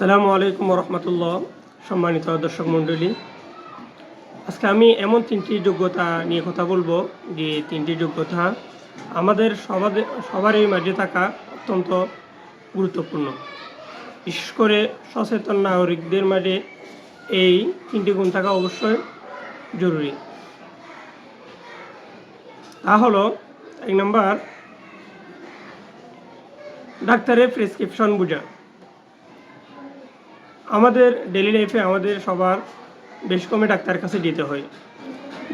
আসসালামু আলাইকুম রহমতুল্লাহ সম্মানিত দর্শক মণ্ডলী। আজকে আমি এমন তিনটি যোগ্যতা নিয়ে কথা বলব। যে তিনটি যোগ্যতা আমাদের সবাদের, সবারই মাঝে থাকা অত্যন্ত গুরুত্বপূর্ণ। বিশেষ করে সচেতন নাগরিকদের মাঝে এই তিনটি গুণ থাকা অবশ্যই জরুরি। তা হলো, এক নম্বর, ডাক্তারের প্রেসক্রিপশন বোঝা। আমাদের ডেলি লাইফে আমাদের সবার বেশ কমে ডাক্তারের কাছে যেতে হয়।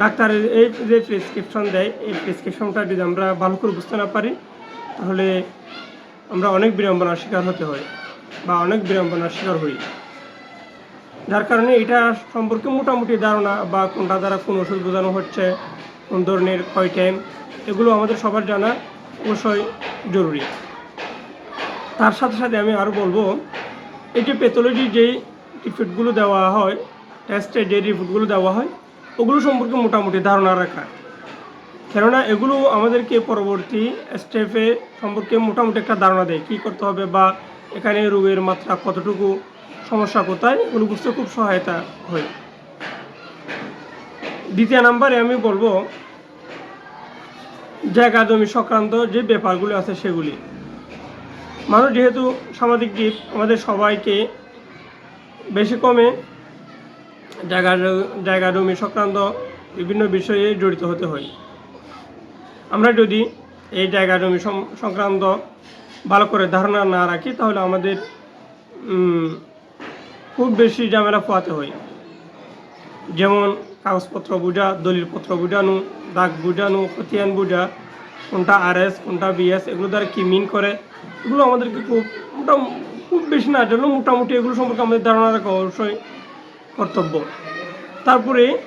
ডাক্তারের এই যে প্রেসক্রিপশন দেয়, এই প্রেসক্রিপশনটা যদি আমরা ভালো করে বুঝতে না পারি, তাহলে আমরা অনেক বিড়ম্বনার শিকার হতে হয় বা অনেক বিড়ম্বনার শিকার হই। যার কারণে এটা সম্পর্কে মোটামুটি ধারণা বা কোনটা দ্বারা কোন ওষুধ বোঝানো হচ্ছে, কোন ধরনের কয় টাইম এগুলো আমাদের সবার জানা অবশ্যই জরুরি। তার সাথে সাথে আমি আরও বলব যে প্যাথোলজি যেই রিপোর্টগুলো দেওয়া হয় টেস্টে যে রিপোর্টগুলো দেওয়া হয়, ওগুলো সম্পর্কে মোটামুটি ধারণা রাখা। কেননা এগুলো আমাদেরকে পরবর্তী স্টেপে সম্পর্কে মোটামুটি একটা ধারণা দেয়, কী করতে হবে বা এখানে রোগের মাত্রা কতটুকু, সমস্যা কোথায়, এগুলো বুঝতে খুব সহায়তা হয়। দ্বিতীয় নাম্বারে আমি বলব জায়গা জমি সংক্রান্ত যে ব্যাপারগুলো আছে সেগুলি। মানুষ যেহেতু সামাজিক জীব, আমাদের সবাইকে বেশি কমে জায়গা জায়গা জমি সংক্রান্ত বিভিন্ন বিষয়ে জড়িত হতে হয়। আমরা যদি এই জায়গা জমি সংক্রান্ত ভালো করে ধারণা না রাখি, তাহলে আমাদের খুব বেশি ঝামেলা পোয়াতে হয়। যেমন কাগজপত্র বোঝা, দলিলপত্র বোঝানো, দাগ বোঝানো, খতিয়ান বোঝা কোনটা আর এস কোনটা বিএস এগুলো দ্বারা কি মিন করে? এগুলো আমাদেরকে খুব মোটা খুব বেশি না জানলেও মোটামুটি এগুলো সম্পর্কে আমাদের ধারণা রাখা অবশ্যই কর্তব্য। তারপরে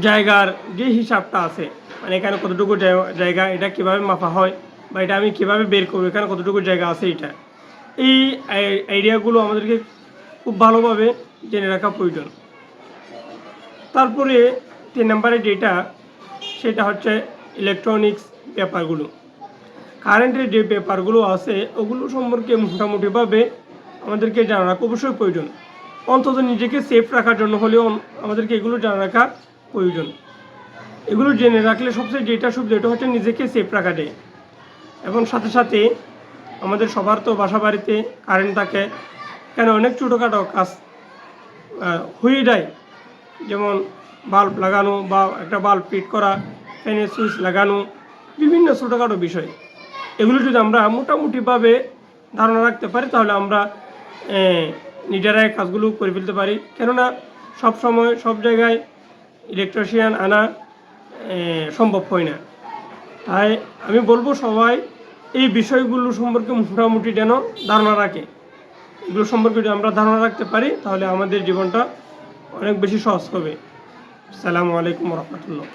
জায়গার যে হিসাবটা আছে মানে এখানে কতটুকু জায়- জায়গা, এটা কীভাবে মাপা হয় বা এটা আমি কীভাবে বের করব, এখানে কতটুকু জায়গা আছে এটা, এই আইডিয়াগুলো আমাদেরকে খুব ভালোভাবে জেনে রাখা প্রয়োজন। তারপরে তিন নম্বরে যেটা সেটা হচ্ছে ইলেকট্রনিক্স পেপারগুলো কারেন্টের যে পেপারগুলো আছে, ওগুলো সম্পর্কে মোটামুটিভাবে আমাদেরকে জানা রাখা অবশ্যই প্রয়োজন। অন্তত নিজেকে সেফ রাখার জন্য হলেও আমাদেরকে এগুলো জানা রাখা প্রয়োজন। এগুলো জেনে রাখলে সবচেয়ে যেটা সুবিধা, এটা হচ্ছে নিজেকে সেফ রাখা যায়। এবং সাথে সাথে আমাদের সবার তো বাসা বাড়িতে কারেন্ট থাকে। কেন অনেক ছোটোখাটো কাজ হয়ে যায়। যেমন বাল্ব লাগানো বা একটা বাল্ব ফিট করা ফ্যানের সুইচ লাগানো, বিভিন্ন ছোটোখাটো বিষয়। এগুলো যদি আমরা মোটামুটিভাবে ধারণা রাখতে পারি, তাহলে আমরা নিজেরাই কাজগুলো করে ফেলতে পারি। কেননা সব সময় সব জায়গায় ইলেকট্রিশিয়ান আনা সম্ভব হয় না। তাই আমি বলব সবাই, এই বিষয়গুলো সম্পর্কে মোটামুটি যেন ধারণা রাখে। এগুলো সম্পর্কে যদি আমরা ধারণা রাখতে পারি, তাহলে আমাদের জীবনটা অনেক বেশি সহজ হবে। সালামু আলাইকুম রহমতুল্লাহ।